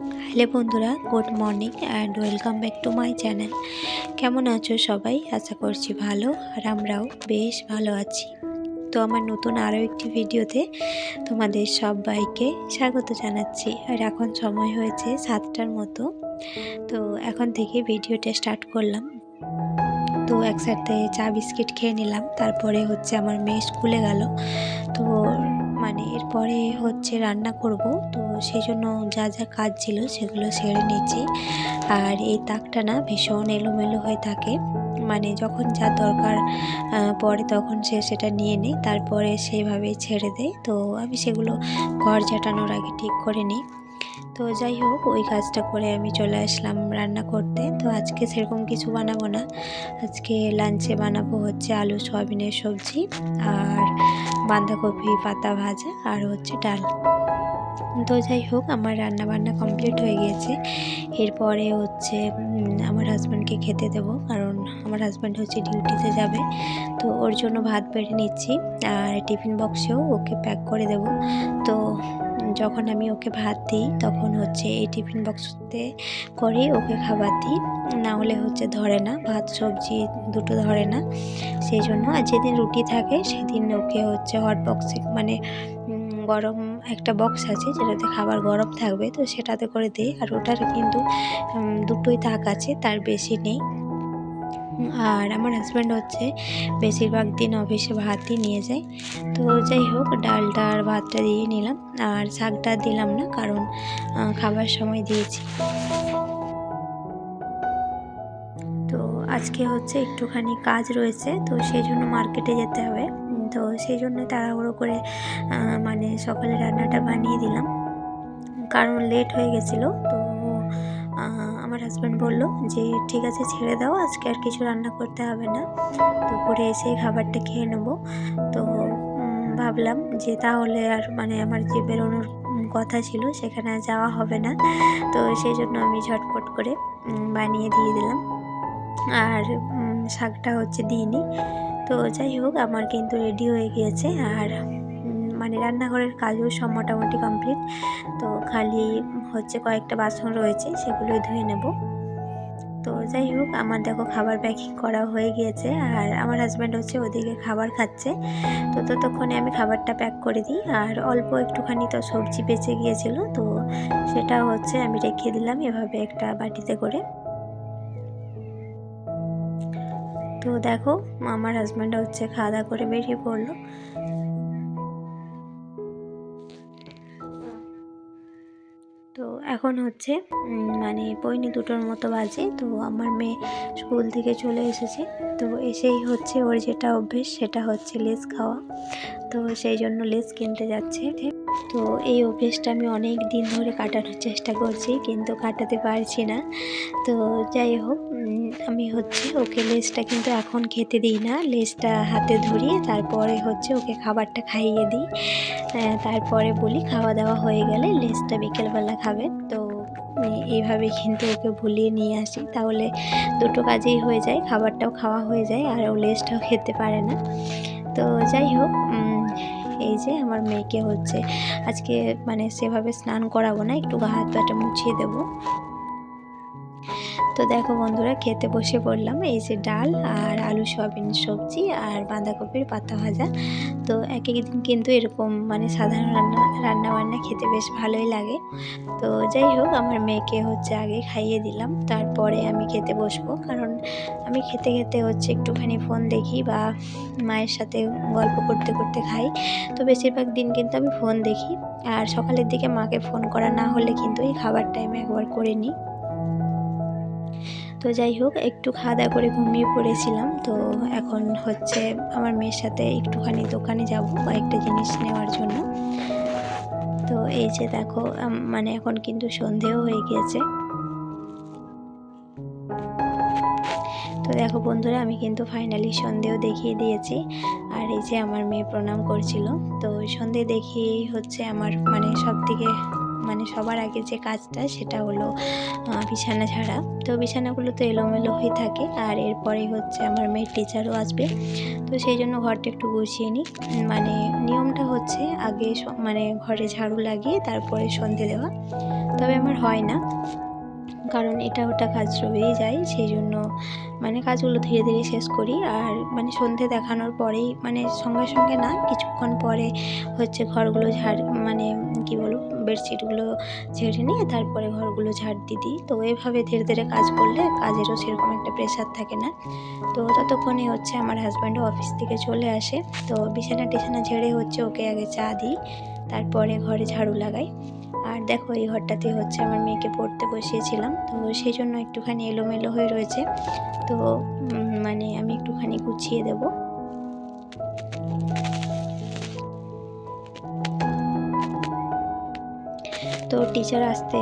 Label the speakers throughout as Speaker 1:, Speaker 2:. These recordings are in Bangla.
Speaker 1: হ্যালো বন্ধুরা, good morning and welcome back to my channel কেমন আছো সবাই? আশা করছি ভালো আর আমরাও বেশ ভালো আছি। তো আমার নতুন আরও একটি ভিডিওতে তোমাদের সবাইকে স্বাগত জানাচ্ছি। আর এখন সময় হয়েছে সাতটার মতো। তো এখন থেকে ভিডিওটা স্টার্ট করলাম। তো একসাথে চা বিস্কিট খেয়ে নিলাম, তারপরে হচ্ছে আমার মেয়ে স্কুলে গেল। তো মানে এরপরে হচ্ছে রান্না করব। তো সেই জন্য যা যা কাজ ছিল সেগুলো সেরে নিচ্ছি। আর এই তাকটা না ভীষণ এলোমেলো হয়ে থাকে। মানে যখন যা দরকার পড়ে তখন সে সেটা নিয়ে নেয় তারপরে সেইভাবেই ছেড়ে দেয় তো আমি সেগুলো ঘর ঝাঁটানোর আগে ঠিক করে নিই। তো যাই হোক, ওই কাজটা করে আমি চলে আসলাম রান্না করতে। তো আজকে সেরকম কিছু বানাবো না। আজকে লাঞ্চে বানাবো হচ্ছে আলু, সয়াবিনের সবজি। আর বাঁধাকপি, পাতা ভাজা আর হচ্ছে ডাল। তো যাই হোক, আমার রান্না বান্না কমপ্লিট হয়ে গিয়েছে এরপরে হচ্ছে আমার হাজব্যান্ডকে খেতে দেবো, কারণ আমার হাজব্যান্ড হচ্ছে ডিউটিতে যাবে। তো ওর জন্য ভাত বেড়ে নিচ্ছি, আর টিফিন বক্সেও ওকে প্যাক করে দেব। তো যখন আমি ওকে ভাত দিই, তখন হচ্ছে এই টিফিন বক্সতে করে ওকে খাবার দিই। না হলে হচ্ছে ধরে না, ভাত, সবজি দুটো ধরে না। সেই জন্য আর যেদিন রুটি থাকে, সেদিন ওকে হচ্ছে হট বক্সে মানে গরম একটা বক্স আছে যেটাতে খাবার গরম থাকবে, তো সেটাতে করে দিই। আর ওটার কিন্তু দুটোই তাক আছে, তার বেশি নেই। আর আমার হাজব্যান্ড হচ্ছে বেশিরভাগ দিন অফিসে ভাতই নিয়ে যায়। তো যাই হোক, ডালটা আর ভাতটা দিয়ে নিলাম। আর শাকটা দিলাম না, কারণ খাবার সময় দিয়েছি। তো আজকে হচ্ছে একটুখানি কাজ রয়েছে, তো সেই জন্য মার্কেটে যেতে হবে। তো সেই জন্য তাড়াহুড়ো করে মানে সকালে রান্নাটা বানিয়ে দিলাম। কারণ লেট হয়ে গেছিল, তো আমার হাজব্যান্ড বলল যে, ঠিক আছে, ছেড়ে দাও, আজকে আর কিছু রান্না করতে হবে না। দুপুরে এসে খাবারটা খেয়ে নেব। তো ভাবলাম যে, তাহলে আর মানে আমার যে বেরোনোর কথা ছিল, সেখানে যাওয়া হবে না। তো সেই জন্য আমি ঝটপট করে বানিয়ে দিয়ে দিলাম। আর শাকটা হচ্ছে দিইনি তো যাই হোক, আমার কিন্তু রেডি হয়ে গিয়েছে। আর মানে রান্নাঘরের কাজও সব মোটামুটি কমপ্লিট। তো খালি হচ্ছে কয়েকটা বাসন রয়েছে, সেগুলোই ধুয়ে নেব। তো যাই হোক, আমার দেখো খাবার প্যাকিং করা হয়ে গিয়েছে আর আমার হাজব্যান্ড হচ্ছে ওদিকে খাবার খাচ্ছে। তো ততক্ষণে আমি খাবারটা প্যাক করে দিই আর অল্প একটুখানি তো সবজি বেঁচে গিয়েছিল, তো সেটা হচ্ছে আমি রেখে দিলাম এভাবে একটা বাটিতে করে। তো দেখো, আমার হাজব্যান্ড হচ্ছে খাওয়া দাওয়া করে বেরিয়ে পড়ল। এখন হচ্ছে মানে পৈনি দুটোর মতো বাজে। তো আমার মেয়ে স্কুল থেকে চলে এসেছে। তো এসেই হচ্ছে ওর যেটা অভ্যেস সেটা হচ্ছে লেস খাওয়া। তো সেই জন্য লেস কিনতে যাচ্ছে। তো এই অভ্যেসটা আমি অনেক দিন ধরে কাটানোর চেষ্টা করছি, কিন্তু কাটাতে পারছি না। তো যাই হোক আমি হচ্ছে ওকে লেসটা কিন্তু এখন খেতে দিই না লেসটা হাতে ধরিয়ে তারপরে হচ্ছে ওকে খাবারটা খাইয়ে দিই। তারপরে বলি খাওয়া দাওয়া হয়ে গেলে লেসটা বিকেলবেলা খাবে। তো এই- এইভাবে কিন্তু ওকে ভুলিয়ে নিয়ে আসি। তাহলে দুটো কাজেই হয়ে যায়, খাবারটাও খাওয়া হয়ে যায়, আর ও লেসটাও খেতে পারে না। তো যাই হোক এই যে আমার মেয়েকে হচ্ছে আজকে মানে সেভাবে স্নান করাবো না, একটু গা হাত পাটা মুছিয়ে দেবো। তো দেখো বন্ধুরা, খেতে বসে পড়লাম, এই যে ডাল আর আলু, সয়াবিন, সবজি আর বাঁধাকপির পাতা ভাজা। তো এক এক দিন কিন্তু এরকম মানে সাধারণ রান্না রান্না বান্না খেতে বেশ ভালোই লাগে। তো যাই হোক, আমার মেয়েকে হচ্ছে আগে খাইয়ে দিলাম, তারপরে আমি খেতে বসবো, কারণ আমি খেতে খেতে হচ্ছে একটুখানি ফোন দেখি বা মায়ের সাথে গল্প করতে করতে খাই। তো বেশিরভাগ দিন কিন্তু আমি ফোন দেখি। আর সকালের দিকে মাকে ফোন করা না হলে কিন্তু এই খাবার টাইমে একবার করে নিই। তো যাই হোক, একটু খাওয়া দাওয়া করে ঘুমিয়ে পড়েছিলাম। তো এখন হচ্ছে আমার মেয়ের সাথে একটুখানি দোকানে যাব কয়েকটা জিনিস নেওয়ার জন্য। তো এই যে দেখো মানে এখন কিন্তু সন্ধেও হয়ে গিয়েছে। তো দেখো বন্ধুরা, আমি কিন্তু ফাইনালি সন্ধেও দেখিয়ে দিয়েছি। আর এই যে আমার মেয়ে প্রণাম করছিল। তো সন্ধে দেখিয়েই হচ্ছে আমার মানে সব থেকে মানে সবার আগে যে কাজটা, সেটা হলো বিছানা ছাড়া তো বিছানাগুলো তো এলোমেলো হয়ে থাকে, আর এরপরে হচ্ছে আমার মেয়ের টিচারও আসবে। তো সেই জন্য ঘরটা একটু গুছিয়ে নিই। মানে নিয়মটা হচ্ছে আগে মানে ঘরে ঝাড়ু লাগিয়ে তারপরে সন্ধে দেওয়া। তবে আমার হয় না। কারণ এটা ওটা কাজ রয়েই যায়, সেই জন্য মানে কাজগুলো ধীরে ধীরে শেষ করি। আর মানে সন্ধে দেখানোর পরেই মানে সঙ্গে সঙ্গে না কিছুক্ষণ পরে হচ্ছে ঘরগুলো ঝাড় মানে কি বলব, বেডশিটগুলো ঝেড়ে নিয়ে তারপরে ঘরগুলো ঝাড় দিয়ে দিই। তো এভাবে ধীরে ধীরে কাজ করলে কাজেরও সেরকম একটা প্রেশার থাকে না। তো ততক্ষণে হচ্ছে আমার হাজব্যান্ডও অফিস থেকে চলে আসে। তো বিছানা টিছানা ঝেড়ে হচ্ছে ওকে আগে চা দিই, তারপরে ঘরে ঝাড়ু লাগাই। দেখো, এই ঘরটাতে হচ্ছে আমার মেয়েকে পড়তে বসিয়েছিলাম। তো সেই জন্য একটুখানি এলোমেলো হয়ে রয়েছে। তো মানে আমি একটুখানি গুছিয়ে দেব। তো টিচার আসতে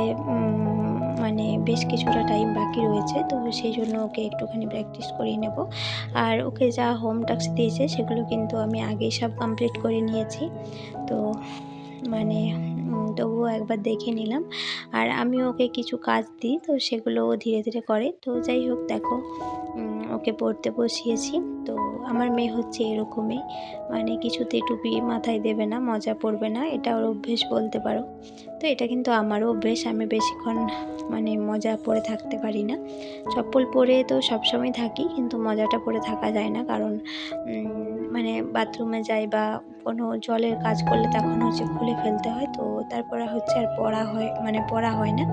Speaker 1: মানে বেশ কিছুটা টাইম বাকি রয়েছে। তো সেই জন্য ওকে একটুখানি প্র্যাকটিস করিয়ে নেব। আর ওকে যা হোম টাস্ক দিয়েছে, সেগুলো কিন্তু আমি আগেই সব কমপ্লিট করে নিয়েছি। তো মানে তবুও একবার দেখে নিলাম। আর আমি ওকে কিছু কাজ দিই, তো সেগুলো ও ধীরে ধীরে করে। তো যাই হোক, দেখো। ওকে পড়তে বসিয়েছি। তো আমার মেয়ে হচ্ছে এরকমই। মানে কিছুতে টুপি মাথায় দেবে না, মজা পড়বে না, এটা ওর অভ্যেস বলতে পারো। তো এটা কিন্তু আমারও অভ্যেস, আমি বেশিক্ষণ মানে মজা পরে থাকতে পারি না। চপ্পল পরে তো সবসময় থাকি, কিন্তু মজাটা পরে থাকা যায় না। কারণ মানে বাথরুমে যাই বা কোনো জলের কাজ করলে তখন হচ্ছে খুলে ফেলতে হয়। তো তারপরে হচ্ছে আর পড়া হয় মানে পড়া হয় না।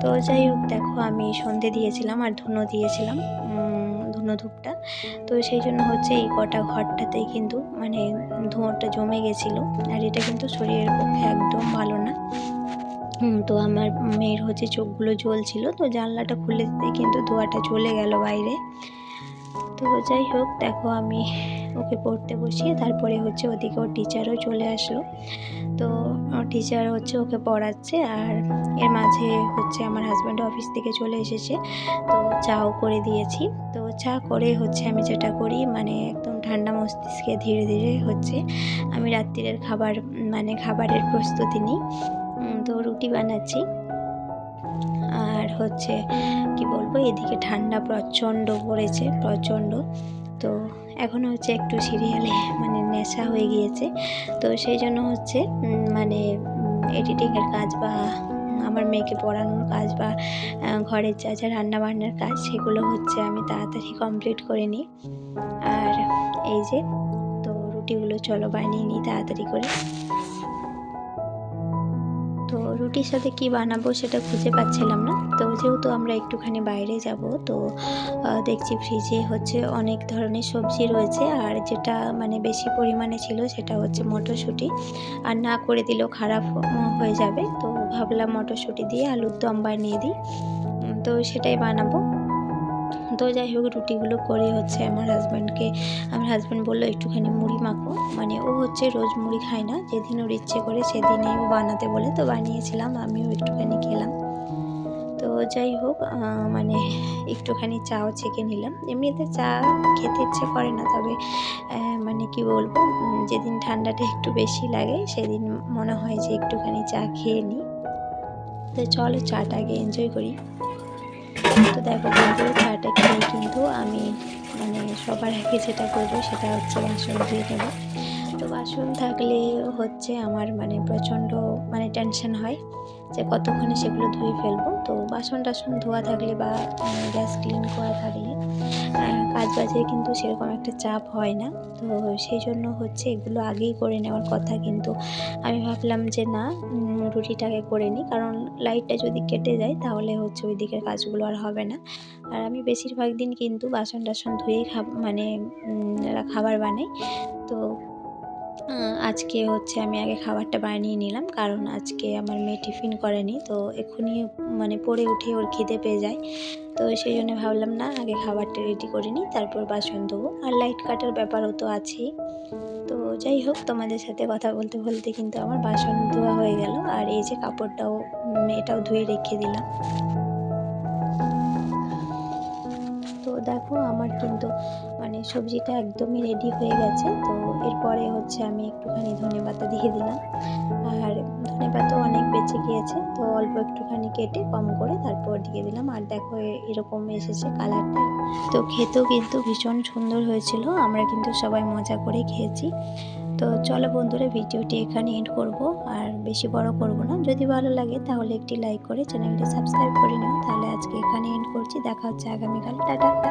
Speaker 1: তো যাই হোক, দেখো আমি সন্ধে দিয়েছিলাম আর ধুনো দিয়েছিলাম। ধুনো ধূপটা তো সেই জন্য হচ্ছে এই কটা ঘরটাতেই কিন্তু মানে ধোঁয়াটা জমে গেছিল। আর এটা কিন্তু শরীরের পক্ষে একদম ভালো না। তো আমার মেয়ের হচ্ছে চোখগুলো জ্বলছিল। তো জানলাটা খুলে দিতে কিন্তু ধোঁয়াটা চলে গেল বাইরে। তো যাই হোক, দেখো আমি ওকে পড়তে বসিয়ে তারপরে হচ্ছে ওদিকে ওর টিচারও চলে আসলো। তো টিচার হচ্ছে ওকে পড়াচ্ছে আর এর মাঝে হচ্ছে আমার হাজব্যান্ড অফিস থেকে চলে এসেছে। তো চাও করে দিয়েছি। তো চা করে হচ্ছে আমি যেটা করি মানে একদম ঠান্ডা মস্তিষ্কে ধীরে ধীরে হচ্ছে আমি রাত্রিরের খাবার মানে খাবারের প্রস্তুতি নিই। তো রুটি বানাচ্ছি। আর হচ্ছে, কি বলব, এদিকে ঠান্ডা প্রচণ্ড পড়েছে, প্রচণ্ড। তো এখন হচ্ছে একটু সিরিয়ালে মানে নেশা হয়ে গিয়েছে। তো সেই জন্য হচ্ছে মানে এডিটিংয়ের কাজ বা আমার মেয়েকে পড়ানোর কাজ বা ঘরের যা যা রান্না বান্নার কাজ, সেগুলো হচ্ছে আমি তাড়াতাড়ি কমপ্লিট করে নিই। আর এই যে, তো রুটিগুলো চলো বানিয়ে নিই তাড়াতাড়ি করে। তো রুটির সাথে কি বানাবো সেটা খুঁজে পাচ্ছিলাম না। তো যেহেতু আমরা একটুখানি বাইরে যাব, তো দেখছি ফ্রিজে হচ্ছে অনেক ধরনের সবজি রয়েছে। আর যেটা মানে বেশি পরিমাণে ছিল সেটা হচ্ছে মটরশুঁটি। আর না করে দিলেও খারাপ হয়ে যাবে। তো ভাবলাম মটরশুঁটি দিয়ে আলুর দম বানিয়ে দিই। তো সেটাই বানাবো। তো যাই হোক, রুটিগুলো করে হচ্ছে আমার হাজব্যান্ডকে আমার হাজব্যান্ড বলল, একটুখানি মুড়ি মাখো। মানে ও হচ্ছে রোজ মুড়ি খায় না। যেদিন ওর ইচ্ছে করে সেদিনই ও বানাতে বলে। তো বানিয়েছিলাম, আমিও একটুখানি খেলাম। তো যাই হোক মানে একটুখানি চাও ছেঁকে নিলাম। এমনিতে চা খেতে ইচ্ছে করে না, তবে মানে কি বলব যেদিন ঠান্ডাটা একটু বেশি লাগে, সেদিন মনে হয় যে একটুখানি চা খেয়ে নিই। তো চলো আগে এনজয় করি। তো দেখো বন্ধুরা, চাটা খেয়ে কিন্তু আমি মানে সবার আগে যেটা করব সেটা হচ্ছে বাসন ধুয়ে নেব। তো বাসন থাকলে হচ্ছে আমার মানে প্রচণ্ড মানে টেনশন হয় যে কতক্ষণে সেগুলো ধুয়ে ফেলব। তো বাসন টাসন ধোয়া থাকলে বা গ্যাস ক্লিন করা থাকলে আহ, কাজ বাজে কিন্তু সেরকম একটা চাপ হয় না। তো সেই জন্য হচ্ছে এগুলো আগেই করে নেওয়ার কথা কিন্তু আমি ভাবলাম যে না রুটিটাকে করে নিই। কারণ লাইটটা যদি কেটে যায় তাহলে হচ্ছে ওই দিকের কাজগুলো আর হবে না। আর আমি বেশিরভাগ দিন কিন্তু বাসন টাসন ধুয়েই খাব মানে খাবার বানাই। তো আজকে হচ্ছে আমি আগে খাবারটা বানিয়ে নিলাম, কারণ আজকে আমার মেয়ে টিফিন করেনি, তো এক্ষুনি মানে পড়ে উঠে ওর খিদে পেয়ে যায়। তো সেই জন্য ভাবলাম, না, আগে খাবারটা রেডি করে নিই, তারপর বাসন ধোবো। আর লাইট কাটার ব্যাপারও তো আছেই। তো যাই হোক, তোমাদের সাথে কথা বলতে বলতে কিন্তু আমার বাসন ধোয়া হয়ে গেল, আর এই যে কাপড়টাও এটাও ধুয়ে রেখে দিলাম। দেখো আমার কিন্তু মানে সবজিটা একদমই রেডি হয়ে গেছে। তো এরপরে হচ্ছে আমি একটুখানি ধনে পাতা দিয়ে দিলাম। আর ধনে পাতাও অনেক বেঁচে গিয়েছে, তো অল্প একটুখানি কেটে কম করে তারপর দিয়ে দিলাম। আর দেখো এরকম এসেছে কালারটা। তো খেতেও কিন্তু ভীষণ সুন্দর হয়েছিল, আমরা কিন্তু সবাই মজা করে খেয়েছি। তো চলো বন্ধুরা, ভিডিওটি এখানে এন্ড করব। আর বেশি বড় করব না। যদি ভালো লাগে তাহলে একটি লাইক করে চ্যানেলটি সাবস্ক্রাইব করে নিও। তাহলে আজকে এখানে এন্ড করছি। দেখা হচ্ছে আগামীকাল। টাটা।